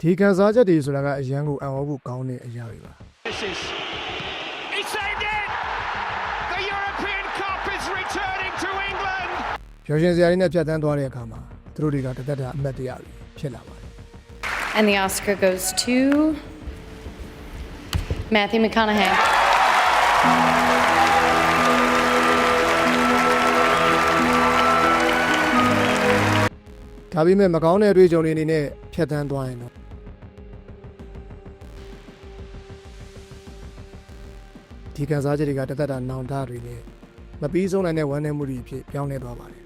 ဒီကန်စားချက်တွေဆိုတာကအရန်ကိုအံ့ဩဖို့ကောင်းတဲ့အရာတွေပါ This is. He saved it! The European Cup is returning to England! ပျော်ရွှင်စရာတွေနဲ့ဖြတ်သန်းသွားတဲ့အခါမှာသူတို့တွေကတသက်တာအမတ်တရားတွေဖြစ်လာပါတယ် And the Oscar goes to Matthew McConaughey. ဒါပေမဲ့မကောင်းတဲ့အတွေ့အကြုံတွေအနေနဲ့ဖြတ်သန်းသွားရင်တော့ ဒီကန်စားချက်တွေကတသက်တာနောင်တတွေနဲ့မပြီးဆုံးနိုင်တဲ့ဝမ်းနည်းမှုတွေဖြစ်ပြောင်းလဲသွားပါတယ်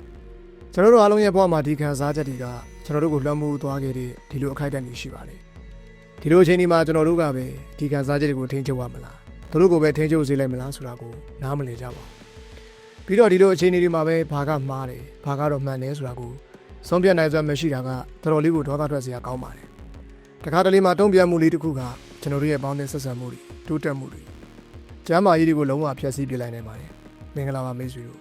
ကျွန်တော်တို့အားလုံးရဲ့ဘဝမှာဒီကန်စားချက်တွေကကျွန်တော်တို့ကိုလွှမ်းမိုးသွားခဲ့တဲ့ဒီလိုအခိုက်အတန့်တွေရှိပါတယ်ဒီလိုအချိန်ဒီမှာကျွန်တော်တို့ကပဲဒီကန်စားချက်တွေကိုထိန်းချုပ်ရမလားသူတို့ကိုပဲထိန်းချုပ်စေလိုက်မလားဆိုတာကိုနားမလည်ကြပါဘူးပြီးတော့ဒီလိုအချိန်တွေမှာပဲဘာကမှားတယ်ဘာကတော့မှန်တယ်ဆိုတာကိုဆုံးဖြတ်နိုင်စွမ်းမရှိတာကတော်တော်လေးကိုဒေါသထွက်စရာကောင်းပါတယ်။တခါတလေမှာတုံ့ပြန်မှုလေးတစ်ခုကကျွန်တော်တို့ရဲ့ပေါင်းတဲ့ဆက်ဆံမှုတွေတိုးတက်မှုတွေ ကျမ်းမာရေးတွေကိုလုံးဝဖျက်ဆီးပြလိုက်နိုင်ပါတယ်။မင်္ဂလာပါမိတ်ဆွေတို့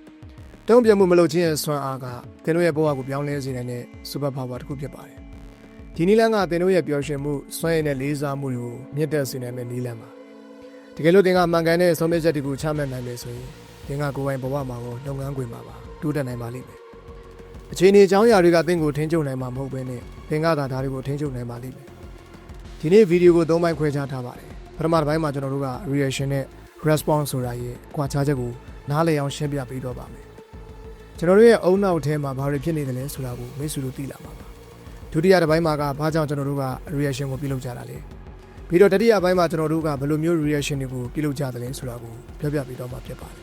။တုံ့ပြန်မှုမလုပ်ခြင်းရဲ့ဆွမ်းအားကသင်တို့ရဲ့ဘဝကိုပြောင်းလဲစေနိုင်တဲ့ super power တစ်ခုဖြစ်ပါတယ်။ဒီနည်းလမ်းကသင်တို့ရဲ့ပျော်ရွှင်မှုစွမ်းရည်နဲ့လေးစားမှုတွေကိုမြင့်တက်စေနိုင်မယ့်နည်းလမ်းပါ။တကယ်လို့သင်ကမှန်ကန်တဲ့ဆုံးဖြတ်ချက်တွေကိုချမှတ်နိုင်မယ်ဆိုရင်သင်ကကိုယ်ပိုင်ဘဝမှာကိုလုပ်ငန်းခွင်မှာပါတိုးတက်နိုင်ပါလိမ့်မယ်။အခြေအနေအကြောင်းအရာတွေကသင်ကိုထိန်းချုပ်နိုင်မှာမဟုတ်ဘဲနဲ့သင်ကသာဒါတွေကိုထိန်းချုပ်နိုင်ပါလိမ့်မယ်။ဒီနေ့ဗီဒီယိုကို၃ပိုင်းခွဲခြားထားပါတယ်။ ပထမတစ်ပိုင်းမှာကျွန်တော်တို့က reaction နဲ့ response ဆိုတာရဲ့ကွာခြားချက်ကိုနားလည်အောင်ရှင်းပြပေးတော့ပါမယ်။ကျွန်တော်တို့ရဲ့အုံနောက်ထဲမှာဘာတွေဖြစ်နေတယ်လဲဆိုတာကိုမိတ်ဆွေတို့သိလာမှာပါ။ဒုတိယတစ်ပိုင်းမှာကဘာကြောင့်ကျွန်တော်တို့က reaction ကိုပြုလုပ်ကြတာလဲ။ပြီးတော့တတိယပိုင်းမှာကျွန်တော်တို့ကဘယ်လိုမျိုး reaction တွေကိုပြုလုပ်ကြတယ်လဲဆိုတာကိုပြောပြပေးတော့မှာဖြစ်ပါတယ်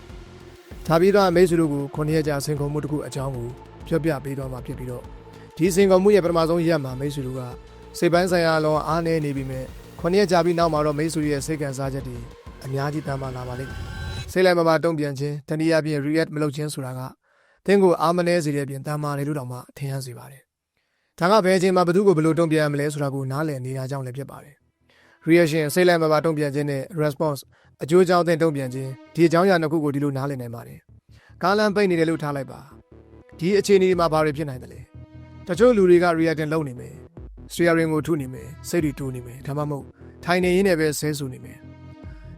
။ဒါပြီးတော့မိတ်ဆွေတို့ကိုခုနှစ်ရက်ကြာဆင်ခုံမှုတစ်ခုအကြောင်းကိုပြောပြပေးတော့မှာဖြစ်ပြီးတော့ဒီစင်ကောင်မှုရဲ့ပထမဆုံးရက်မှာမိတ်ဆွေတို့ကစိတ်ပိုင်းဆိုင်ရာလောအားနေနေပြီမဲ့ ခုနှစ်ရက်ကြာပြီးနောက်မှာတော့မိတ်ဆွေရဲ့စိတ်ကံစားချက်တွေအများကြီးတမ်းမာလာပါလိမ့်မယ်စိတ်လိုက်မပါတုံ့ပြန်ခြင်းတနည်းအားဖြင့် react မလုပ်ခြင်းဆိုတာကသင်ကိုအားမနှဲစေတဲ့ပြင်တမ်းမာတယ်လို့တောင်မှထင်ရစေပါတယ်ဒါကဘယ်အချိန်မှာဘယ်သူကိုဘယ်လိုတုံ့ပြန်ရမလဲဆိုတာကိုနားလည်နေတာကြောင့်လည်းဖြစ်ပါတယ် reaction စိတ်လိုက်မပါတုံ့ပြန်ခြင်းနဲ့ response အကျိုးအကြောင်းသင်တုံ့ပြန်ခြင်းဒီအကြောင်းအရာနှစ်ခုကိုဒီလိုနားလည်နိုင်ပါတယ်ကားလမ်းပိတ်နေတယ်လို့ထားလိုက်ပါဒီအခြေအနေမှာဘာတွေဖြစ်နိုင်တယ်လဲတချို့လူတွေက reaction လုပ်နေမယ် steering ကိုထုနေမယ်စိတ်တွေတူနေမယ်ဒါမှမဟုတ်ထိုင်နေရင်းနဲ့ပဲဆဲဆူနေမယ်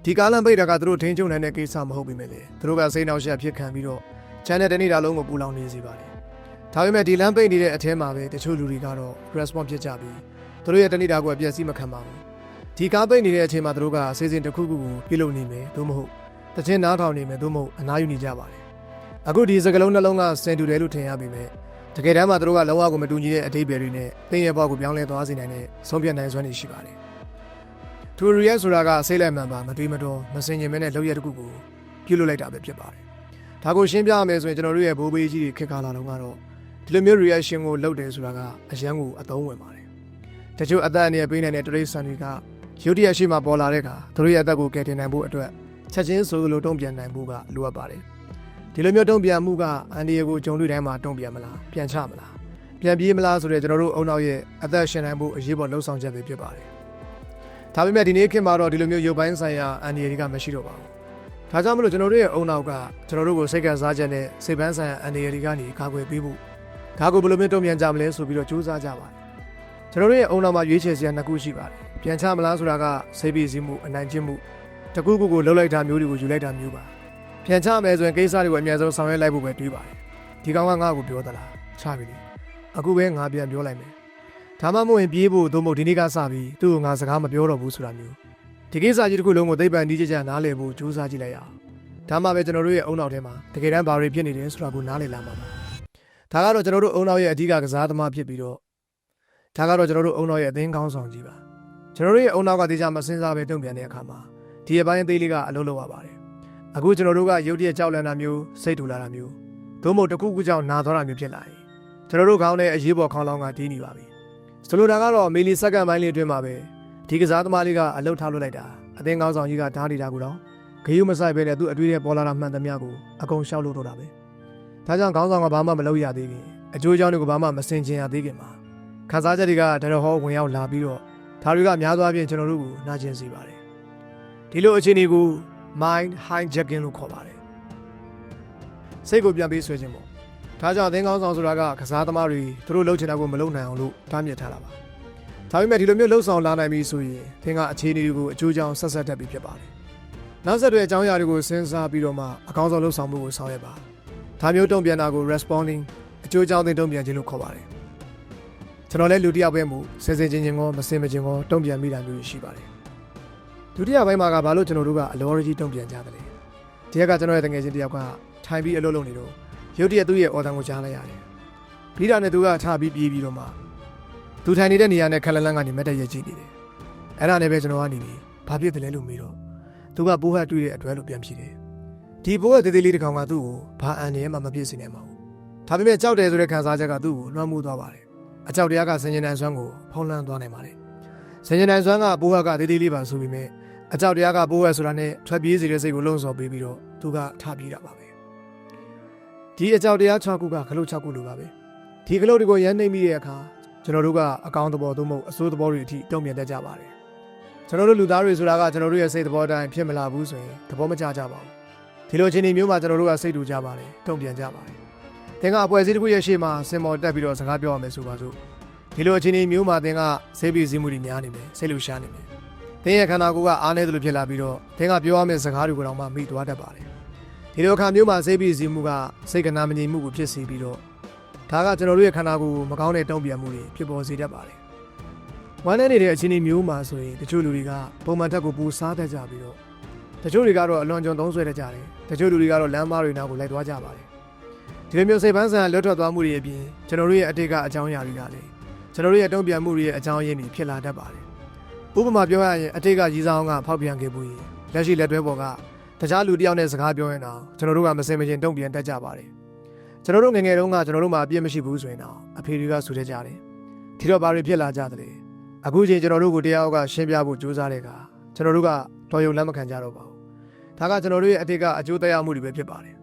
ဒီကားလမ်းပိတ်တာကသူတို့ထင်းချုံနိုင်တဲ့ကိစ္စမဟုတ်ပေမဲ့လေသူတို့ကစိတ်နှောက်ယှက်ဖြစ်ခံပြီးတော့ channel တနေ့တာလုံးကိုပူလောင်နေစေပါတယ်ဒါပေမဲ့ဒီလမ်းပိတ်နေတဲ့အထဲမှာပဲတချို့လူတွေကတော့ response ဖြစ်ကြပြီးသူတို့ရဲ့တနေ့တာကိုအပြည့်အစည်းမခံပါဘူးဒီကားပိတ်နေတဲ့အချိန်မှာသူတို့ကအစီအစဉ်တစ်ခုခုကိုပြုလုပ်နေမယ်သို့မဟုတ်တခြင်းနားထောင်နေမယ်သို့မဟုတ်အနားယူနေကြပါတယ်အခုဒီစကလုံးနှလုံးကစင်တူတယ်လို့ထင်ရပြီမဲ့ တကယ်တမ်းမှာသူတို့ကလောကကိုမတူညီတဲ့အတိတ်ပဲတွေနဲ့တင်းရဲ့ဘောက်ကိုပြောင်းလဲသွားစေနိုင်တဲ့ဆုံးဖြတ်နိုင်စွမ်းတွေရှိပါတယ်။တူရီယက်ဆိုတာကစိတ်လိုက်မှန်ပါမတွေးမတော်မစင်ကျင်မဲနဲ့လောက်ရတစ်ခုကိုပြုလုပ်လိုက်တာပဲဖြစ်ပါတယ်။ဒါကိုရှင်းပြရမယ်ဆိုရင်ကျွန်တော်တို့ရဲ့ဘိုးဘေးကြီးတွေခက်ခါလာတော့ကတော့ဒီလိုမျိုး reaction ကိုလုပ်တယ်ဆိုတာကအရန်ကိုအသုံးဝင်ပါတယ်။တချို့အသက်အန္တရာယ်ပေးနိုင်တဲ့တရိတ်ဆန်တွေကရုတ်တရက်ရှိမှပေါ်လာတဲ့အခါသူတို့ရဲ့အသက်ကိုကယ်တင်နိုင်ဖို့အတွက်ချက်ချင်းဆိုလိုတုံ့ပြန်နိုင်ဖို့ကလိုအပ်ပါတယ်။ ဒီလိုမျိုးတုံ့ပြန်မှုကအန်ဒီယေကိုဂျုံတွေ့တိုင်းမှာတုံ့ပြန်မလားပြန်ချမလားပြန်ပြေးမလားဆိုတော့ကျွန်တော်တို့အုံနောက်ရဲ့အသက်ရှင်နိုင်မှုအရေးပေါ်လှုံ့ဆော်ချက်ပဲဖြစ်ပါတယ်။ဒါပေမဲ့ဒီနေ့ခေတ်မှာတော့ဒီလိုမျိုးရုပ်ပိုင်းဆိုင်ရာအန်ဒီယေတွေကမရှိတော့ပါဘူး။ဒါကြောင့်မလို့ကျွန်တော်တို့ရဲ့အုံနောက်ကကျွန်တော်တို့ကိုစိတ်ကစားချက်နဲ့စိတ်ပန်းဆိုင်ရာအန်ဒီယေတွေကနေကာကွယ်ပေးဖို့ဒါကိုဘယ်လိုမျိုးတုံ့ပြန်ကြမလဲဆိုပြီးတော့ကြိုးစားကြပါတယ်။ကျွန်တော်တို့ရဲ့အုံနောက်မှာရွေးချယ်စရာနှစ်ခုရှိပါတယ်။ပြန်ချမလားဆိုတာကစိတ်ပီစီမှုအနိုင်ကျင့်မှုတကူကူကိုလှုပ်လိုက်တာမျိုးတွေကိုယူလိုက်တာမျိုးပါ။ ပြန်ချမယ်ဆိုရင်ကိစ္စတွေကိုအများဆုံးဆောင်ရွက်လိုက်ဖို့ပဲတွေးပါတယ်ဒီကောင်ကငါ့ကိုပြောသလားချပြီလေအခုပဲငါပြန်ပြောလိုက်မယ်ဒါမှမဟုတ်ရင်ပြေးဖို့သို့မဟုတ်ဒီနေ့ကစပြီးသူ့ကိုငါစကားမပြောတော့ဘူးဆိုတာမျိုးဒီကိစ္စကြီးတစ်ခုလုံးကိုသိပ္ပံဒီကြကြနားလည်ဖို့ကြိုးစားကြည့်လိုက်ရအောင်ဒါမှပဲကျွန်တော်တို့ရဲ့အုံနောက်ထဲမှာတကယ်တမ်းဘာတွေဖြစ်နေတယ်ဆိုတာကိုနားလည်လာမှာပါဒါကတော့ကျွန်တော်တို့အုံနောက်ရဲ့အဓိကကစားသမားဖြစ်ပြီးတော့ဒါကတော့ကျွန်တော်တို့အုံနောက်ရဲ့အသင်းကောင်းဆောင်ကြီးပါကျွန်တော်တို့ရဲ့အုံနောက်ကတေချာမစင်စားပဲတုံ့ပြန်တဲ့အခါမှာဒီအပိုင်းအသေးလေးကအလုပ်လုပ်ရပါတယ် အခုကျွန်တော်တို့ကရုတ်တရက်ကြောက်လန့်တာမျိုးစိတ်တူလာတာမျိုးသို့မဟုတ်တစ်ခုခုကြောင့်နာသွားတာမျိုးဖြစ်လာရင်ကျွန်တော်တို့ခေါင်းနဲ့အရေးပေါ်ခေါင်းလောင်းကတီးနေပါပြီဆိုလိုတာကတော့မီလီစက္ကန့်ပိုင်းလေးအတွင်းမှာပဲဒီကစားသမားလေးကအလုတ်ထားလွှတ်လိုက်တာအသင်းကောင်းဆောင်ကြီးကဓားနေတာကူတော့ဂယုမဆိုင်ပဲနဲ့သူ့အတွေ့အကြုံပေါ်လာတာမှန်သမျှကိုအကုန်ရှောက်လို့တော့တာပဲဒါကြောင့်ခေါင်းဆောင်ကဘာမှမလုပ်ရသေးခင်အကျိုးအကြောင်းတွေကိုဘာမှမစင်ကျင်ရသေးခင်မှာခန်းစားချက်တွေကတရဟောဝင်ရောက်လာပြီးတော့ဒါတွေကများသောအားဖြင့်ကျွန်တော်တို့ကိုနာကျင်စေပါတယ်ဒီလိုအခြေအနေကို mind hijacking လို့ခေါ်ပါတယ်စိတ်ကိုပြန်ပေးဆွဲခြင်းပေါ့ဒါကြောင့်အသင်းကောင်းဆောင်ဆိုတာကကစားသမားတွေသူတို့လှုပ်ချင်တာကိုမလုပ်နိုင်အောင်လို့တားမြစ်ထားတာပါဒါပေမဲ့ဒီလိုမျိုးလှုပ်ဆောင်လာနိုင်ပြီဆိုရင်သင်ကအခြေအနေတွေကိုအကျိုးကြောင့်ဆက်ဆက်တက်ပြီးဖြစ်ပါတယ်နောက်ဆက်တွဲအကြောင်းအရာတွေကိုစဉ်းစားပြီးတော့မှအကောင်းဆုံးလှုပ်ဆောင်မှုကိုဆောင်ရွက်ပါဒါမျိုးတုံ့ပြန်တာကို responding အကျိုးကြောင့်သင်တုံ့ပြန်ခြင်းလို့ခေါ်ပါတယ်ကျွန်တော်လည်းလူတစ်ယောက်ပဲမို့စင်စင်ချင်းချင်းကောမစင်မချင်းကောတုံ့ပြန်မိတာမျိုးရှိပါတယ် ဒုတိယပိုင်းမှာကဘာလို့ကျွန်တော်တို့ကအလောရကြီးတုံ့ပြန်ကြတယ်လဲဒီကကျွန်တော်ရဲ့တငယ်ချင်းတစ်ယောက်ကထိုင်ပြီးအလုပ်လုပ်နေတော့ရုတ်တရက်သူ့ရဲ့အော်တန်ကိုကြားလိုက်ရတယ်ပြီးတာနဲ့သူကထပြီးပြေးပြီးတော့မှသူထိုင်နေတဲ့နေရာနဲ့ခက်လန်းလန်းကနေမက်တက်ရက်ကြည့်နေတယ်အဲ့ဒါနဲ့ပဲကျွန်တော်ကနေပြီးဘာဖြစ်တယ်လဲလို့မေးတော့သူကပိုးဟတ်တွေ့တဲ့အတွဲလို့ပြန်ဖြေတယ်ဒီပိုးဟတ်သေးသေးလေးတစ်ကောင်ကသူ့ကိုဘာအန်နေမှမဖြစ်စေနိုင်ပါဘူးဒါပေမဲ့ကြောက်တယ်ဆိုတဲ့ခံစားချက်ကသူ့ကိုလွှမ်းမိုးသွားပါတယ်အကြောက်တရားကဆင်ញင်နိုင်စွမ်းကိုဖုံးလွှမ်းသွားနိုင်ပါတယ်ဆင်ញင်နိုင်စွမ်းကပိုးဟတ်ကသေးသေးလေးပါဆိုပေမဲ့ အကြောက်တရားကပိုးဟတ်ဆိုတာနဲ့ထွက်ပြေးစေတဲ့စိတ်ကိုလုံဆော်ပေးပြီးတော့သူကထပြေးတာပါပဲဒီအကြောက်တရား6ခုကခလုတ်6ခုလိုပါပဲဒီခလုတ်တွေကိုရမ်းနှိမ့်မိတဲ့အခါကျွန်တော်တို့ကအကောင်းသဘောသို့မဟုတ်အဆိုးသဘောတွေအထိတုံ့ပြန်တတ်ကြပါတယ်ကျွန်တော်တို့လူသားတွေဆိုတာကကျွန်တော်တို့ရဲ့စိတ်သဘောတိုင်းဖြစ်မလာဘူးဆိုရင်သဘောမကျကြပါဘူးဒီလိုအခြေအနေမျိုးမှာကျွန်တော်တို့ကစိတ်တူကြပါတယ်တုံ့ပြန်ကြပါတယ်သင်ကအပွဲစည်းတစ်ခုရဲ့ရှေ့မှာစင်မော်တက်ပြီးတော့စကားပြောရမယ်ဆိုပါစို့ဒီလိုအခြေအနေမျိုးမှာသင်ကစိတ်ပြီးစည်းမှုတွေများနေမယ်စိတ်လူရှားနေမယ် သင်ရဲ့ခန္ဓာကိုယ်ကအားနည်းသလိုဖြစ်လာပြီးတော့သင်ကပြောရမယ့်စကားတွေကိုတော့မှမိသွားတတ်ပါတယ်ဒီလိုအခါမျိုးမှာစိတ်ပြီးစည်းမှုကစိတ်ကနာမငြိမ်မှုကိုဖြစ်စေပြီးတော့ဒါကကျွန်တော်တို့ရဲ့ခန္ဓာကိုယ်ကိုမကောင်းတဲ့တုံ့ပြန်မှုတွေဖြစ်ပေါ်စေတတ်ပါတယ်ဝမ်းနည်းနေတဲ့အခြေအနေမျိုးမှာဆိုရင်တချို့လူတွေကပုံမှန်ထက်ကိုပူစားတတ်ကြပြီးတော့တချို့တွေကတော့အလွန်ကြုံသုံးဆွဲတတ်ကြတယ်တချို့လူတွေကတော့လမ်းမတွေနားကိုလိုက်သွားကြပါတယ်ဒီလိုမျိုးစိတ်ပန်းဆန်လွတ်ထွက်သွားမှုတွေအပြင်ကျွန်တော်တို့ရဲ့အတိတ်ကအကြောင်းအရာတွေကလည်းကျွန်တော်တို့ရဲ့တုံ့ပြန်မှုတွေရဲ့အကြောင်းရင်းတွေဖြစ်လာတတ်ပါတယ် ဥပမာပြောရရင်အတိတ်ကရည်ဆောင်ကဖောက်ပြန်ခဲ့မှုရင်လက်ရှိလက်တွဲပေါ်ကတခြားလူတစ်ယောက်နဲ့စကားပြောရင်တော့ကျွန်တော်တို့ကမစင်မချင်းတုံ့ပြန်တတ်ကြပါတယ်ကျွန်တော်တို့ငယ်ငယ်တုန်းကကျွန်တော်တို့မှာအပြစ်မရှိဘူးဆိုရင်တော့အဖေတွေကဆိုတတ်ကြတယ်ဒီတော့ဘာတွေဖြစ်လာကြသလဲအခုချိန်ကျွန်တော်တို့ကိုတရားအောက်ကရှင်းပြဖို့ကြိုးစားတဲ့အခါကျွန်တော်တို့ကတော်ရုံလက်မခံကြတော့ပါဘူးဒါကကျွန်တော်တို့ရဲ့အတိတ်ကအကျိုးတရားမှုတွေပဲဖြစ်ပါတယ်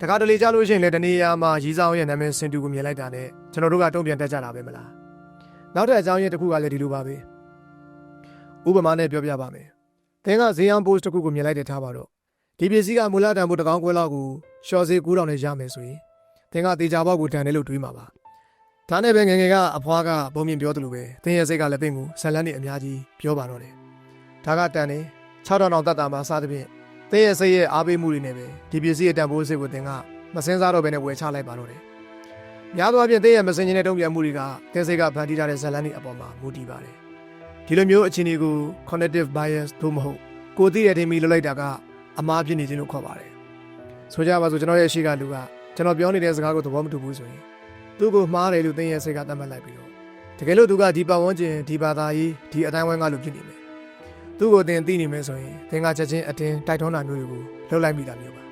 တခါတလေကြလို့ရှိရင်လည်းတနေရာမှာရီဆောင်ရဲ့နာမည်စင်တူကိုမြင်လိုက်တာနဲ့ကျွန်တော်တို့ကတုံ့ပြန်တတ်ကြတာပဲမလားနောက်တဲ့အကြောင်းရင်းတစ်ခုကလည်းဒီလိုပါပဲ ဥပမာနဲ့ပြောပြပါမယ်သင်ကဈေးရောင်း post တစ်ခုကိုမြင်လိုက်တဲ့ထားပါတော့ဒီပစ္စည်းကမူလတန်ဖို့တစ်ကောင်းခွဲလောက်ကိုရှော့ဈေး9000နဲ့ရမယ်ဆိုရင်သင်ကတေချာဘောက်ကိုတန်တယ်လို့တွေးမှာပါဒါနဲ့ပဲငယ်ငယ်ကအဖွားကပုံမြင်ပြောသလိုပဲသင်ရဲ့စိတ်ကလည်းသင်ကိုဇလန်းနေအများကြီးပြောပါတော့တယ်ဒါကတန်တယ်6000တောင်တတ်တာမှာစားသဖြင့်သင်ရဲ့စိတ်ရဲ့အားပေးမှုတွေနဲ့ပဲဒီပစ္စည်းရဲ့တန်ဖိုးစိတ်ကိုသင်ကမစင်းစားတော့ဘဲနဲ့ဝယ်ချလိုက်ပါတော့တယ်များသောအားဖြင့်သင်ရဲ့မစင်ကျင်တဲ့တုံ့ပြန်မှုတွေကသင်စိတ်ကဖန်တီးထားတဲ့ဇလန်းတွေအပေါ်မှာမူတည်ပါတယ် ဒီလိုမျိုးအခြေအနေကို cognitive bias သို့မဟုတ်ကိုသိတဲ့ထင်ပြီးလုပ်လိုက်တာကအမှားဖြစ်နေခြင်းလို့ခေါ်ပါတယ်ဆိုကြပါစို့ကျွန်တော်ရဲ့ရှေ့ကလူကကျွန်တော်ပြောနေတဲ့စကားကိုသဘောမတူဘူးဆိုရင်သူ့ကိုမှားတယ်လို့သင်ရဲ့စိတ်ကသတ်မှတ်လိုက်ပြီးတော့တကယ်လို့သူကဒီပတ်ဝန်းကျင်ဒီဘာသာရေးဒီအတိုင်းဝိုင်းကလူဖြစ်နေမယ်သူ့ကိုသင်သိနေမယ်ဆိုရင်သင်ကချက်ချင်းအတင်းတိုက်တွန်းတာမျိုးတွေကိုလုပ်လိုက်မိတာမျိုးပါ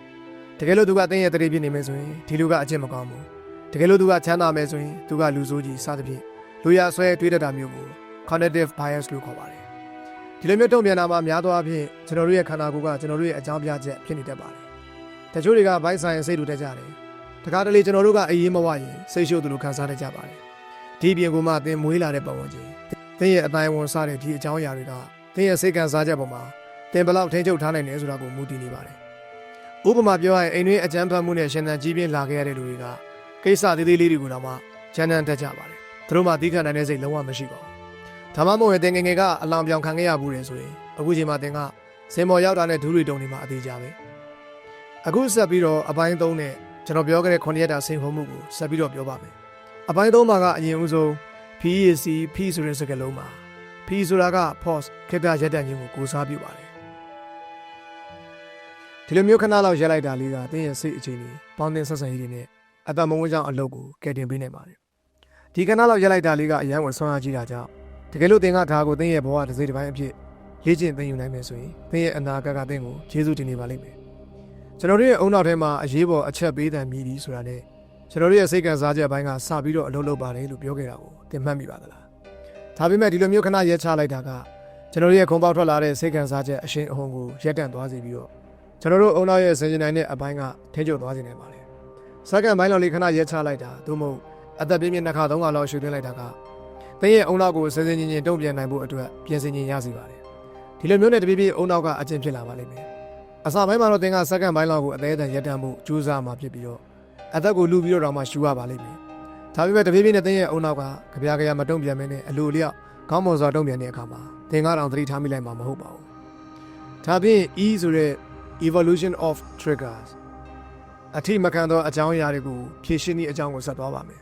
တကယ်လို့သူကသင်ရဲ့တရေဖြစ်နေမယ်ဆိုရင်ဒီလူကအကျင့်မကောင်းဘူးတကယ်လို့သူကချမ်းသာမယ်ဆိုရင်သူကလူဆိုးကြီးစသဖြင့်လူရဆွဲတွေးတတ်တာမျိုးကို cognitive bias လို့ခေါ်ပါတယ်ဒီလိုမျိုးတုံ့ပြန်တာမှာများသောအားဖြင့်ကျွန်တော်တို့ရဲ့ခန္ဓာကိုယ်ကကျွန်တော်တို့ရဲ့အကြောင်းပြချက်ဖြစ်နေတတ်ပါတယ်တချို့တွေကဘိုက်ဆိုင်စိတ်တူတတ်ကြတယ်တခါတလေကျွန်တော်တို့ကအရေးမဝရင်စိတ်ရှုပ်သူလိုခံစားတတ်ကြပါတယ်ဒီပြင်ကမှသင်မွေးလာတဲ့ပတ်ဝန်းကျင်သင်ရဲ့အတိုင်းဝန်စားတဲ့ဒီအကြောင်းအရာတွေကသင်ရဲ့စိတ်ခံစားချက်ပေါ်မှာသင်ဘယ်လောက်ထိန်းချုပ်ထားနိုင်လဲဆိုတာကိုမူတည်နေပါတယ်ဥပမာပြောရရင်အိမ်တွင်းအကြမ်းဖက်မှုနဲ့ရှင်သန်ကြီးပြင်းလာခဲ့ရတဲ့လူတွေကကိစ္စသေးသေးလေးတွေကိုတော့မှချမ်းသာတတ်ကြပါတယ်သူတို့မှသီးခံနိုင်တဲ့စိတ်လုံးဝမရှိပါဘူး ဒါမှမဟုတ်ရင်သင်ငယ်ငယ်ကအလောင်ပြောင်ခံခဲ့ရဘူးလေဆိုရင်အခုချိန်မှာသင်ကစင်မော်ရောက်တာနဲ့ဒူးတွေတုံနေမှာအသေးကြပဲအခုဆက်ပြီးတော့အပိုင်း3နဲ့ကျွန်တော်ပြောခဲ့တဲ့9ရက်တာစိန်ဟုံးမှုကိုဆက်ပြီးတော့ပြောပါမယ်အပိုင်း3မှာကအရင်ဦးဆုံး PEC P ဆိုတဲ့စကားလုံးမှာ P ဆိုတာက pause ခေတ္တရပ်တန့်ခြင်းကိုကိုးစားပြုပါတယ်ဒီလိုမျိုးခဏလောက်ရပ်လိုက်တာလေးကတင်းရဲ့စိတ်အခြေအနေပေါင်းတင်ဆက်ဆံရေးတွေနဲ့အတမုံဝန်းကြောင့်အလုပ်ကိုကယ်တင်ပေးနိုင်ပါတယ်ဒီခဏလောက်ရပ်လိုက်တာလေးကအရန်ဝင်ဆွမ်းအားကြီးတာကြောင့် တကယ်လို့တင်ကဒါကိုတင်းရဲ့ဘဝတစ်စိတ်တစ်ပိုင်းအဖြစ်လေ့ကျင့်သင်ယူနိုင်မယ်ဆိုရင်တင်းရဲ့အနာဂတ်ကတင်းကိုကျေးဇူးတင်နေပါလိမ့်မယ်ကျွန်တော်တို့ရဲ့အုံနောက်ထဲမှာအရေးပေါ်အချက်ပေးတဲ့မြည်ပြီးဆိုတာနဲ့ကျွန်တော်တို့ရဲ့စိတ်ကစားချက်ပိုင်းကစပြီးတော့အလုပ်လုပ်ပါတယ်လို့ပြောခဲ့တာကိုတင်မှတ်မိပါသလားဒါပေမဲ့ဒီလိုမျိုးခဏရက်ချလိုက်တာကကျွန်တော်တို့ရဲ့ခုံပေါက်ထွက်လာတဲ့စိတ်ကစားချက်အရှင်အဟုန်ကိုရက်တန့်သွားစေပြီးတော့ကျွန်တော်တို့အုံနောက်ရဲ့စင်ကြင်နိုင်တဲ့အပိုင်းကထိန်းချုပ်သွားစေနိုင်ပါတယ်စက္ကန့်ပိုင်းလောက်လေးခဏရက်ချလိုက်တာသို့မဟုတ်အသက်ပြင်းပြင်းနှစ်ခါသုံးခါလောက်ရှူသွင်းလိုက်တာက တင်းရဲ့အုံနောက်ကိုစင်စင်ချင်းချင်းတုံ့ပြန်နိုင်ဖို့အတွက်ပြင်ဆင်ခြင်းရစေပါတယ်ဒီလိုမျိုးနဲ့တပြေးပြေးအုံနောက်ကအကျင့်ဖြစ်လာပါလိမ့်မယ်အစပိုင်းမှာတော့တင်းကစက္ကန့်ပိုင်းလောက်ကိုအသေးအတန်ရက်တန့်မှုကြိုးစားမှာဖြစ်ပြီးတော့အသက်ကိုလူပြီးတော့တောင်မှရှူရပါလိမ့်မယ်ဒါပေမဲ့တပြေးပြေးနဲ့တင်းရဲ့အုံနောက်ကကြပြားကြရမတုံ့ပြန်မင်းနဲ့အလိုလျောက်ခေါင်းမွန်စွာတုံ့ပြန်တဲ့အခါမှာသင်ကတော့သတိထားမိလိုက်မှာမဟုတ်ပါဘူးဒါဖြင့် E ဆိုတဲ့ evolution of triggers အထိမခံသောအကြောင်းအရာတွေကိုဖြည့်ရှင်းသည့်အကြောင်းကိုဆက်သွားပါမယ်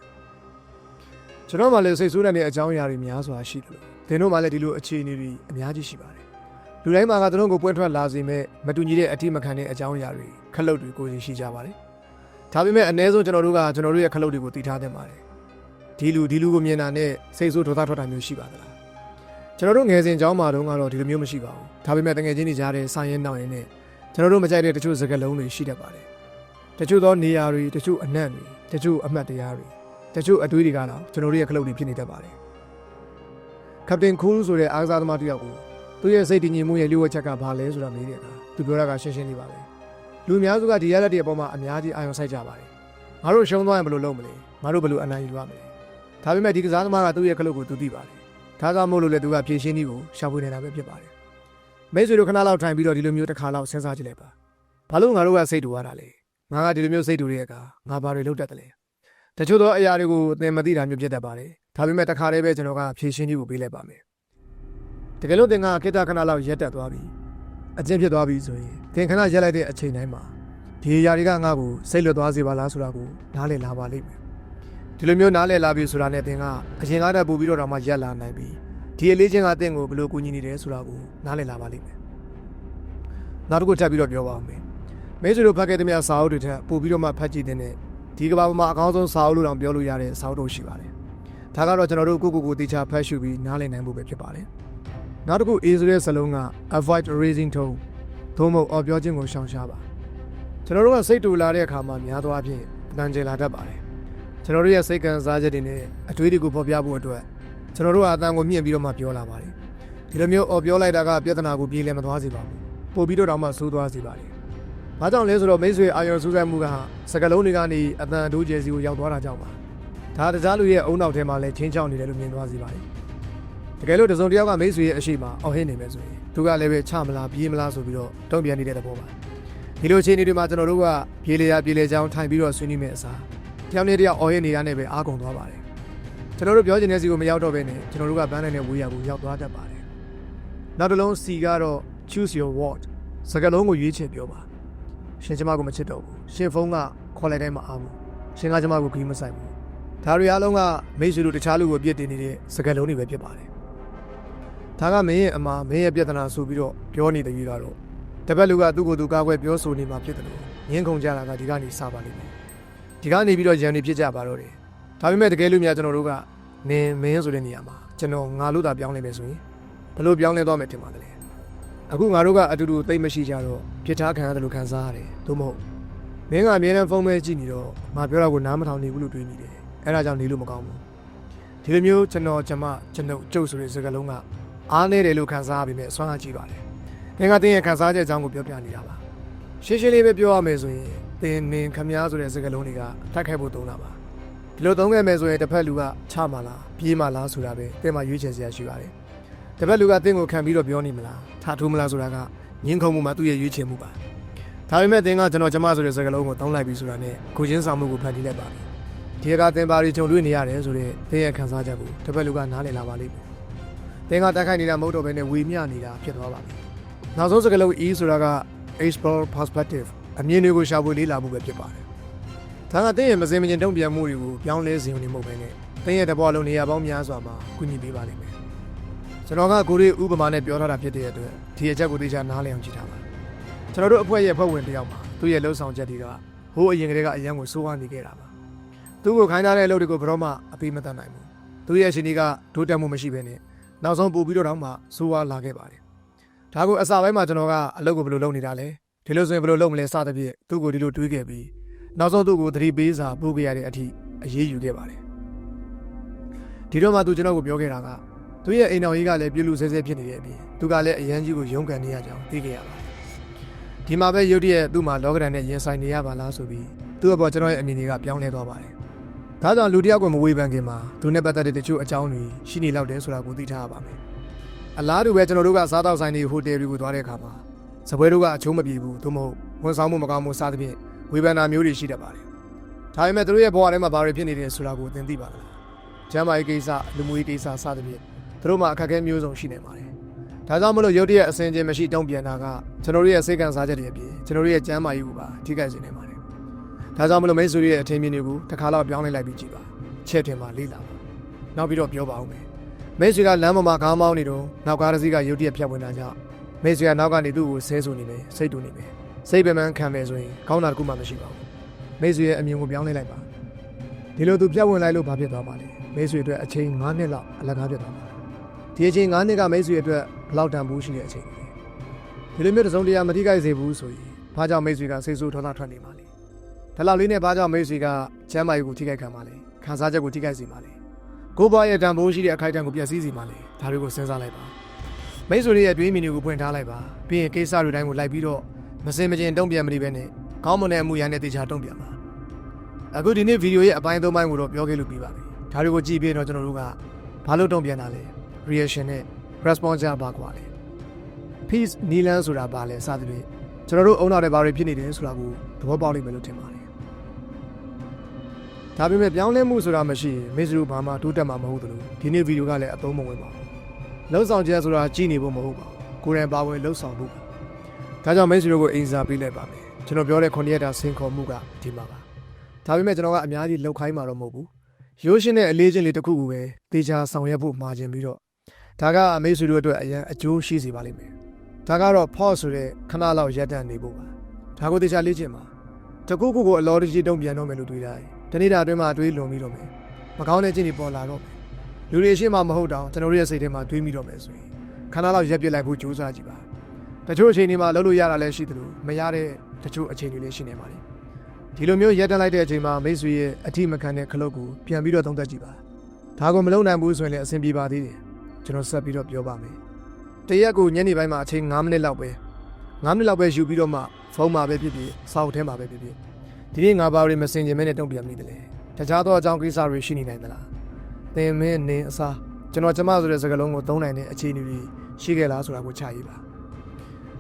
ကျွန်တော်မှလည်းစိတ်ဆိုးတဲ့အကြောင်းအရာတွေများစွာရှိတယ်လို့သင်တို့မှလည်းဒီလိုအခြေအနေတွေအများကြီးရှိပါတယ်လူတိုင်းမှာကသူတို့ကိုပွင့်ထွက်လာစေမဲ့မတူညီတဲ့အထိမခံတဲ့အကြောင်းအရာတွေခလုတ်တွေကိုယ်ရှိကြပါတယ်ဒါပေမဲ့အ ਨੇ ဆုံးကျွန်တော်တို့ကကျွန်တော်တို့ရဲ့ခလုတ်တွေကိုတည်ထားသင့်ပါတယ်ဒီလူဒီလူကိုမြင်တာနဲ့စိတ်ဆိုးဒေါသထွက်တာမျိုးရှိပါသလားကျွန်တော်တို့ငယ်စဉ်ကျောင်းမှာတုန်းကတော့ဒီလိုမျိုးမရှိပါဘူးဒါပေမဲ့တငယ်ချင်းတွေကြားတဲ့ဆိုင်ရင်နောက်ရင်နဲ့ကျွန်တော်တို့မကြိုက်တဲ့တချို့စကားလုံးတွေရှိတတ်ပါတယ်တချို့သောနေရာတွေတချို့အနံ့တွေတချို့အမှတ်တရားတွေ တချို့အတွေးတွေကတော့ကျွန်တော်တို့ရဲ့ခလုတ်တွေဖြစ်နေတတ်ပါတယ်ကပတင်ခူးဆိုတဲ့အားကစားသမားတစ်ယောက်ကိုသူ့ရဲ့စိတ်တည်ငြိမ်မှုရဲ့လျှို့ဝှက်ချက်ကဘာလဲဆိုတာမေးတဲ့အခါသူပြောတာကရှင်းရှင်းလေးပါပဲလူအများစုကဒီရလက်တွေအပေါ်မှာအများကြီးအာရုံစိုက်ကြပါတယ်ငါတို့ရှုံးသွားရင်ဘယ်လိုလုပ်မလဲငါတို့ဘယ်လိုအနိုင်ယူရမလဲဒါပေမဲ့ဒီကစားသမားကသူ့ရဲ့ခလုတ်ကိုသူသိပါတယ်ဒါကြောင့်မို့လို့လေသူကဖြည့်ရှင်းနည်းကိုရှာဖွေနေတာပဲဖြစ်ပါတယ်မိတ်ဆွေတို့ခဏလောက်ထိုင်ပြီးတော့ဒီလိုမျိုးတစ်ခါလောက်စဉ်းစားကြည့်လိုက်ပါဘာလို့ငါတို့ကစိတ်တူရတာလဲငါကဒီလိုမျိုးစိတ်တူတဲ့အခါငါဘာတွေလုပ်တတ်တယ်လဲ တချို့သောအရာတွေကိုသင်မသိတာမျိုးဖြစ်တတ်ပါတယ်ဒါပေမဲ့တစ်ခါတည်းပဲကျွန်တော်ကဖြည့်ရှင်းနည်းကိုပေးလိုက်ပါမယ်တကယ်လို့သင်ကခိတ္တခဏလောက်ရက်တက်သွားပြီအကျင့်ဖြစ်သွားပြီဆိုရင်သင်ခဏရက်လိုက်တဲ့အချိန်တိုင်းမှာဒီအရာတွေကငါ့ကိုစိတ်လွတ်သွားစေပါလားဆိုတာကိုနားလည်လာပါလိမ့်မယ်ဒီလိုမျိုးနားလည်လာပြီဆိုတာနဲ့သင်ကအရင်ကတည်းကပို့ပြီးတော့တော့မှရက်လာနိုင်ပြီဒီအလေးချင်းကသင်ကိုဘယ်လိုကူညီနေတယ်ဆိုတာကိုနားလည်လာပါလိမ့်မယ်နောက်တစ်ခုထပ်ပြီးတော့ပြောပါဦးမယ်မိတ်ဆွေတို့ဖတ်ခဲ့တဲ့များစာအုပ်တွေထက်ပို့ပြီးတော့မှဖတ်ကြည့်တဲ့ ဒီကမ္ဘာပေါ်မှာအကောင်းဆုံးစာအုပ်လို့တောင်ပြောလို့ရတဲ့စာအုပ်တို့ရှိပါတယ်ဒါကတော့ကျွန်တော်တို့ကိုကိုကိုတေချာဖတ်ရှုပြီးနားလည်နိုင်ဖို့ပဲဖြစ်ပါတယ်နောက်တစ်ခု A ဆိုတဲ့စလုံးက avoid raising tone သို့မဟုတ်အော်ပြောခြင်းကိုရှောင်ရှားပါကျွန်တော်တို့ကစိတ်တူလာတဲ့အခါမှာများသောအားဖြင့်တန်ကျင်လာတတ်ပါတယ်ကျွန်တော်တို့ရဲ့စိတ်ကံစားချက်တွေနဲ့အတွေးတွေကိုဖော်ပြဖို့အတွက်ကျွန်တော်တို့ကအတန်ကိုမြင့်ပြီးတော့မှပြောလာပါတယ်ဒီလိုမျိုးအော်ပြောလိုက်တာကပြဿနာကိုပြေလည်မသွားစေပါဘူးပို့ပြီးတော့တောင်မှဆိုးသွားစေပါတယ် ဘာကြောင့်လဲဆိုတော့မိတ်ဆွေအာရုံစူးစိုက်မှုကစကလုံးတွေကနေအတန်အတိုးကျဲစီကိုရောက်သွားတာကြောင့်ပါဒါတကြားလူရဲ့အုံနောက်ထဲမှာလည်းချင်းချောင်းနေတယ်လို့မြင်သွားစေပါတယ်တကယ်လို့တစုံတစ်ယောက်ကမိတ်ဆွေရဲ့အရှိမအော်ဟစ်နေမယ်ဆိုရင်သူကလည်းပဲချမလားပြေးမလားဆိုပြီးတော့တုံ့ပြန်နေတဲ့သဘောပါဒီလိုအခြေအနေတွေမှာကျွန်တော်တို့ကပြေးလေရပြေးလေချောင်းထိုင်ပြီးတော့ဆွေးနွေးမယ့်အစားတယောက်နဲ့တယောက်အော်ဟစ်နေရတဲ့ပဲအားကုန်သွားပါတယ်ကျွန်တော်တို့ပြောချင်တဲ့စီကိုမရောက်တော့ဘဲနဲ့ကျွန်တော်တို့ကပန်းနိုင်တဲ့ဝေးရကိုရောက်သွားတတ်ပါတယ်နောက်တစ်လုံး C ကတော့ choose your word စကားလုံးကိုရွေးချယ်ပြောပါ ရှင်ကျမကိုမချစ်တော့ဘူးရှင်ဖုန်းကခေါ်လိုက်တိုင်းမအားဘူးရှင်ကကျမကိုခီးမဆိုင်ဘူးဒါတွေအားလုံးကမိတ်ဆွေတို့တခြားလူကိုအပြစ်တင်နေတဲ့စကားလုံးတွေပဲဖြစ်ပါတယ်ဒါကမင်းရဲ့အမာမင်းရဲ့ပြဿနာဆိုပြီးတော့ပြောနေတဲ့ကြီးကတော့တပတ်လူကသူ့ကိုယ်သူကားကွယ်ပြောဆိုနေမှာဖြစ်တယ်လို့ငင်းခုန်ကြတာကဒီကနေစပါလိမ့်မယ်ဒီကနေပြီးတော့ရန်နေဖြစ်ကြပါတော့တယ်ဒါပေမဲ့တကယ်လို့များကျွန်တော်တို့ကနင်းမင်းဆိုတဲ့နေရာမှာကျွန်တော်ငါလို့သာပြောင်းလဲမယ်ဆိုရင်ဘယ်လိုပြောင်းလဲသွားမယ်ထင်ပါသလဲ အခုငါတို့ကအတူတူသိမ့်မရှိကြတော့ပြစ်ထားခံရတယ်လို့ခံစားရတယ်သို့မဟုတ်မင်းကအမြဲတမ်းဖုန်းပဲကြည့်နေတော့ငါပြောတာကိုနားမထောင်နေဘူးလို့တွေးမိတယ်အဲ့ဒါကြောင့်နေလို့မကောင်းဘူးဒီလိုမျိုးကျွန်တော်ကျမကျွန်ုပ်ကျုပ်ဆိုတဲ့စကားလုံးကအားနေတယ်လို့ခံစားရပေမဲ့အစွမ်းအားကြီးပါတယ်ငါကတင်းရဲ့ခံစားချက်အကြောင်းကိုပြောပြနေတာပါရှင်းရှင်းလေးပဲပြောရမယ်ဆိုရင်တင်းနင်ခမည်းဆိုတဲ့စကားလုံးတွေကထပ်ခိုက်ဖို့သုံးတာပါဒီလိုသုံးခဲ့မယ်ဆိုရင်တစ်ဖက်လူကချမလားပြေးမလားဆိုတာပဲတင်းမှာရွေးချယ်စရာရှိပါတယ် တစ်ဖက်လူကတင်းကိုခံပြီးတော့ပြောနေမလားထထိုးမလားဆိုတာကငင်းခုံမှုမှာသူ့ရဲ့ရွေးချယ်မှုပါဒါပေမဲ့တင်းကကျွန်တော်ကျမဆိုတဲ့စကားလုံးကိုသုံးလိုက်ပြီဆိုတာနဲ့ကိုချင်းဆောင်မှုကိုဖန်တီးလိုက်ပါပြီဒီကတင်ပါရီဂျုံလွေးနေရတယ်ဆိုတဲ့တင်းရဲ့ခံစားချက်ကိုတစ်ဖက်လူကနားလည်လာပါလိမ့်မယ်တင်းကတက်ခိုက်နေတာမဟုတ်တော့ဘဲနဲ့ဝေမျှနေတာဖြစ်သွားပါပြီနောက်ဆုံးစကားလုံး E ဆိုတာက explore perspective အမြင်တွေကိုရှာဖွေလေ့လာမှုပဲဖြစ်ပါတယ်ဒါကတင်းရဲ့မစင်မကျင်တုံ့ပြန်မှုတွေကိုပြောင်းလဲစေုံနေမှုပဲနဲ့တင်းရဲ့တပွားလုံးနေရာပေါင်းများစွာမှာကူညီပေးပါလိမ့်မယ် ကျွန်တော်ကကိုရီဥပမာနဲ့ပြောထားတာဖြစ်တဲ့အတွက်ဒီအချက်ကိုသိချာနားလည်အောင်ကြည့်ထားပါကျွန်တော်တို့အဖွဲ့ရဲ့ဖွဲ့ဝင်တစ်ယောက်ပါသူ့ရဲ့လှုပ်ဆောင်ချက်တွေကဟိုးအရင်ကတည်းကအရန်ကိုစိုးဝါးနေခဲ့တာပါသူ့ကိုခိုင်းထားတဲ့အလုပ်တွေကိုဘယ်တော့မှအပေးမတတ်နိုင်ဘူးသူ့ရဲ့ရှင်ဒီကဒိုးတက်မှုမရှိဘဲနဲ့နောက်ဆုံးပို့ပြီးတော့တောင်မှစိုးဝါးလာခဲ့ပါတယ်ဒါကိုအစပိုင်းမှာကျွန်တော်ကအလုပ်ကိုဘယ်လိုလုပ်နေတာလဲဒီလိုဆိုရင်ဘယ်လိုလုပ်မလဲစသဖြင့်သူ့ကိုဒီလိုတွေးခဲ့ပြီးနောက်ဆုံးသူ့ကိုသတိပေးစာပို့ခဲ့ရတဲ့အထိအရေးယူခဲ့ပါတယ်ဒီတော့မှသူကျွန်တော်ကိုပြောခဲ့တာက သူရဲ့အိမ်တော်ကြီးကလည်းပြည့်လူဆဲဆဲဖြစ်နေတဲ့အပြင်သူကလည်းအရန်ကြီးကိုရုန်းကန်နေရကြောင်းသိခဲ့ရပါတယ်ဒီမှာပဲရုတ်တရက်သူ့မှာလောကဒဏ်နဲ့ရင်ဆိုင်နေရပါလားဆိုပြီးသူ့အပေါ်ကျွန်တော်ရဲ့အမြင်တွေကပြောင်းလဲသွားပါတယ်ဒါကြောင့်လူတစ်ယောက်ကိုမဝေဖန်ခင်မှာသူနဲ့ပတ်သက်တဲ့တချို့အကြောင်းတွေရှိနေလောက်တယ်ဆိုတာကိုသိထားရပါမယ်အလားတူပဲကျွန်တော်တို့ကစားတောက်ဆိုင်တွေဟိုတယ်တွေကိုသွားတဲ့အခါမှာစပွဲတို့ကအချိုးမပြေဘူးသို့မဟုတ်ဝန်ဆောင်မှုမကောင်းမှုစသဖြင့်ဝေဖန်တာမျိုးတွေရှိတတ်ပါတယ်ဒါပေမဲ့သူတို့ရဲ့ဘဝထဲမှာဘာတွေဖြစ်နေတယ်ဆိုတာကိုသင်သိပါလားကျမ်းမာရေးကိစ္စလူမှုရေးကိစ္စစသဖြင့် သူတို့မှအခက်အခဲမျိုးစုံရှိနေပါတယ်ဒါကြောင့်မလို့ရုတ်တရက်အစင်ချင်းမရှိတုံ့ပြန်တာကကျွန်တော်တို့ရဲ့စိတ်ကံစားချက်တွေအပြင်ကျွန်တော်တို့ရဲ့ကျန်းမာရေးကိုပါထိခိုက်စေနေပါတယ်ဒါကြောင့်မလို့မိတ်ဆွေတွေရဲ့အထင်မြင်တွေကိုတစ်ခါတော့ပြောင်းလဲလိုက်ပြီးကြည့်ပါချက်တင်ပါလေ့လာပါနောက်ပြီးတော့ပြောပါဦးမယ်မိတ်ဆွေကလမ်းပေါ်မှာကားမောင်းနေတော့နောက်ကားတစ်စီးကရုတ်တရက်ဖြတ်ဝင်လာကြမိတ်ဆွေကနောက်ကနေသူ့ကိုဆဲဆူနေတယ်စိတ်တူနေတယ်စိတ်ပင်ပန်းခံမယ်ဆိုရင်ကောင်းတာတစ်ခုမှမရှိပါဘူးမိတ်ဆွေရဲ့အမြင်ကိုပြောင်းလဲလိုက်ပါဒီလိုသူပြတ်ဝင်လိုက်လို့ဘာဖြစ်သွားမှာလဲမိတ်ဆွေအတွက်အချိန်9နှစ်လောက်အလကားဖြစ်သွားမှာ ဒီအချိန်9နှစ်ကမိတ်ဆွေအတွက်ဘယ်လောက်တန်ဖိုးရှိတဲ့အချိန်လဲဒီလိုမျိုးတစ်စုံတရာမတိကိုက်စေဘူးဆိုရင်ဘာကြောင့်မိတ်ဆွေကစိတ်ဆိုးထောတာထွက်နေမှာလဲဒါလောက်လေးနဲ့ဘာကြောင့်မိတ်ဆွေကချမ်းမာရေးကိုထိခိုက်ခံမှာလဲခံစားချက်ကိုထိခိုက်စေမှာလဲကိုယ့်ဘဝရဲ့တန်ဖိုးရှိတဲ့အခိုက်အတန့်ကိုပျက်စီးစေမှာလဲဒါတွေကိုစဉ်းစားလိုက်ပါမိတ်ဆွေတွေရဲ့တွေးမြင်တွေကိုဖွင့်ထားလိုက်ပါပြီးရင်ကိစ္စတွေတိုင်းကိုလိုက်ပြီးတော့မစင်မကျင်တုံ့ပြန်မနေပဲနဲ့ကောင်းမွန်တဲ့အမှုရန်နဲ့တေချာတုံ့ပြန်ပါအခုဒီနေ့ဗီဒီယိုရဲ့အပိုင်း၃ပိုင်းကိုတော့ပြောခဲ့လို့ပြီးပါပြီ။ဒါတွေကိုကြည့်ပြီးတော့ကျွန်တော်တို့ကဘာလို့တုံ့ပြန်တာလဲ reaction နဲ့ response ကဘာကွာလဲ peace နီလန်းဆိုတာဘာလဲစသဖြင့်ကျွန်တော်တို့အုံနောက်တဲ့ဘာတွေဖြစ်နေတယ်ဆိုတာကိုသဘောပေါက်လိမ့်မယ်လို့ထင်ပါတယ်။ဒါပေမဲ့ပြောင်းလဲမှုဆိုတာမရှိရင်မေစရူဘာမှတိုးတက်မှာမဟုတ်သလိုဒီနေ့ဗီဒီယိုကလည်းအသုံးမဝင်ပါဘူး။လုံဆောင်ချက်ဆိုတာကြည့်နေဖို့မဟုတ်ပါဘူး။ကိုယ်တိုင်ပါဝင်လှုပ်ဆောင်ဖို့ပါ။ဒါကြောင့်မေစရူကိုအင်စာပေးလိုက်ပါမယ်။ကျွန်တော်ပြောတဲ့ခုနှစ်ရက်တာဆင်ခေါ်မှုကဒီမှာပါ။ဒါပေမဲ့ကျွန်တော်ကအများကြီးလောက်ခိုင်းမှာတော့မဟုတ်ဘူးရိုးရှင်းတဲ့အလေးချင်းလေးတစ်ခုခုပဲတေချာဆောင်ရွက်ဖို့မှာကျင်ပြီးတော့ ဒါကအမေဆွေတို့အတွက်အရန်အကျိုးရှိစေပါလိမ့်မယ်ဒါကတော့ pause ဆိုတဲ့ခဏလောက်ရပ်တန့်နေဖို့ပါဒါကိုတေချာလေ့ကျင့်ပါတကူကူကိုအလောတကြီးတုံ့ပြန်တော့မယ်လို့တွေးတာတနေ့တာအတွင်းမှာတွေးလွန်ပြီးတော့မယ်မကောင်းတဲ့ခြင်းတွေပေါ်လာတော့မယ်လူတွေရှင်းမှမဟုတ်တော့ကျွန်တော်တို့ရဲ့စိတ်ထဲမှာတွေးမိတော့မယ်ဆိုရင်ခဏလောက်ရပ်ပြစ်လိုက်ဖို့ကြိုးစားကြည့်ပါတချို့အချိန်တွေမှာလုပ်လို့ရတာလည်းရှိတယ်လို့မရတဲ့တချို့အချိန်တွေလည်းရှိနေပါတယ်ဒီလိုမျိုးရက်တက်လိုက်တဲ့အချိန်မှာမိတ်ဆွေရဲ့အထိမခံတဲ့ခလုတ်ကိုပြန်ပြီးတော့သုံးသပ်ကြည့်ပါဒါကိုမလုံနိုင်ဘူးဆိုရင်လည်းအဆင်ပြေပါသေးတယ် ကျွန်တော်ဆက်ပြီးတော့ပြောပါမယ်တရက်ကိုညနေပိုင်းမှာအချိန်9မိနစ်လောက်ပဲ9မိနစ်လောက်ပဲယူပြီးတော့မှဖုန်းမှာပဲဖြစ်ဖြစ်စောက်ထဲမှာပဲဖြစ်ဖြစ်ဒီနေ့ငါဘာတွေမစင်ကြင်မဲနဲ့တုံ့ပြန်မိတယ်လေတခြားသောအကြောင်းကိစ္စတွေရှိနေနိုင်သလားသင်မင်းနင်းအစားကျွန်တော်ကျမဆိုတဲ့စကားလုံးကိုသုံးနိုင်တဲ့အခြေအနေတွေရှိခဲ့လားဆိုတာကိုချရေးပါ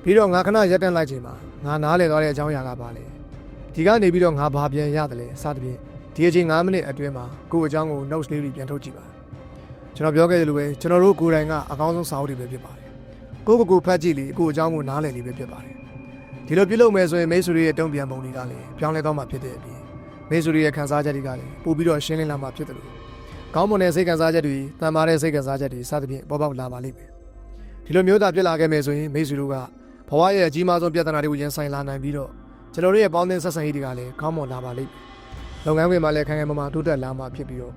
ပြီးတော့ငါခဏရက်တက်လိုက်ချိန်မှာငါနားလည်သွားတဲ့အကြောင်းအရာကဘာလဲဒီကနေပြီးတော့ငါဘာပြန်ရတယ်လဲစသဖြင့်ဒီအချိန်9မိနစ်အတွင်းမှာကိုယ့်အကြောင်းကို notes လေးတွေပြန်ထုတ်ကြည့်ပါ ကျွန်တော်ပြောခဲ့သလိုပဲကျွန်တော်တို့ကိုယ်တိုင်ကအကောင်းဆုံးစာအုပ်တွေပဲဖြစ်ပါတယ်ကိုယ့်ကိုယ်ကိုဖတ်ကြည့်လေကိုယ့်အကြောင်းကိုနားလည်လေပဲဖြစ်ပါတယ်ဒီလိုပြုလုပ်မယ်ဆိုရင်မိတ်ဆွေတွေရဲ့တုံ့ပြန်ပုံတွေကလည်းပြောင်းလဲသွားမှာဖြစ်တဲ့အပြင်မိတ်ဆွေတွေရဲ့ခံစားချက်တွေကလည်းပို့ပြီးတော့ရှင်းလင်းလာမှာဖြစ်တယ်လို့ကောင်းမွန်တဲ့စိတ်ခံစားချက်တွေတန်မာတဲ့စိတ်ခံစားချက်တွေစသဖြင့်ပေါ်ပေါက်လာပါလိမ့်မယ်ဒီလိုမျိုးသာဖြစ်လာခဲ့မယ်ဆိုရင်မိတ်ဆွေတို့ကဘဝရဲ့အကြီးမားဆုံးပြဿနာတွေကိုရင်ဆိုင်လာနိုင်ပြီးတော့ကျွန်တော်တို့ရဲ့ပေါင်းသင်းဆက်ဆံရေးတွေကလည်းကောင်းမွန်လာပါလိမ့်မယ်။လုပ်ငန်းခွင်မှာလည်းခိုင်ခိုင်မာမာတိုးတက်လာမှဖြစ်ပြီးတော့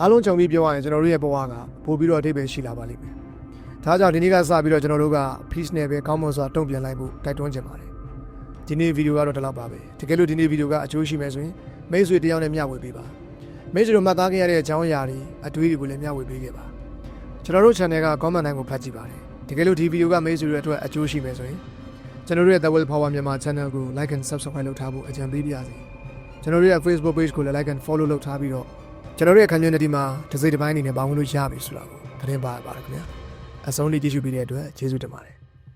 အားလုံးခြုံပြီးပြောရရင်ကျွန်တော်တို့ရဲ့ဘဝကပို့ပြီးတော့အထိပ္ပယ်ရှိလာပါလိမ့်မယ်။ဒါကြောင့်ဒီနေ့ကစပြီးတော့ကျွန်တော်တို့က peace နဲ့ပဲကောင်းမွန်စွာတုံ့ပြန်လိုက်ဖို့တိုက်တွန်းချင်ပါတယ်။ဒီနေ့ဗီဒီယိုကတော့ဒီလောက်ပါပဲ။တကယ်လို့ဒီနေ့ဗီဒီယိုကအကျိုးရှိမယ်ဆိုရင်မိတ်ဆွေတယောက်နဲ့မျှဝေပေးပါ။မိတ်ဆွေတို့မှတ်သားခဲ့ရတဲ့အကြောင်းအရာတွေအတွေးတွေကိုလည်းမျှဝေပေးခဲ့ပါ။ကျွန်တော်တို့ channel က comment တိုင်းကိုဖတ်ကြည့်ပါတယ်။တကယ်လို့ဒီဗီဒီယိုကမိတ်ဆွေတို့အတွက်အကျိုးရှိမယ်ဆိုရင်ကျွန်တော်တို့ရဲ့ The Will Power မြန်မာ channel ကို like and subscribe လုပ်ထားဖို့အကြံပေးပါရစေကျွန်တော်တို့ရဲ့ Facebook page ကိုလည်း like and follow လုပ်ထားပြီးတော့ ကျွန်တော်တို့ရဲ့ community မှာတစ်စိတ်တစ်ပိုင်းအနေနဲ့ပါဝင်လို့ရပြီဆိုတာကိုသတင်းပါရပါတယ်ခင်ဗျာအဆုံးလေးကြည့်ရှုပေးတဲ့အတွက်ကျေးဇူးတင်ပါတယ်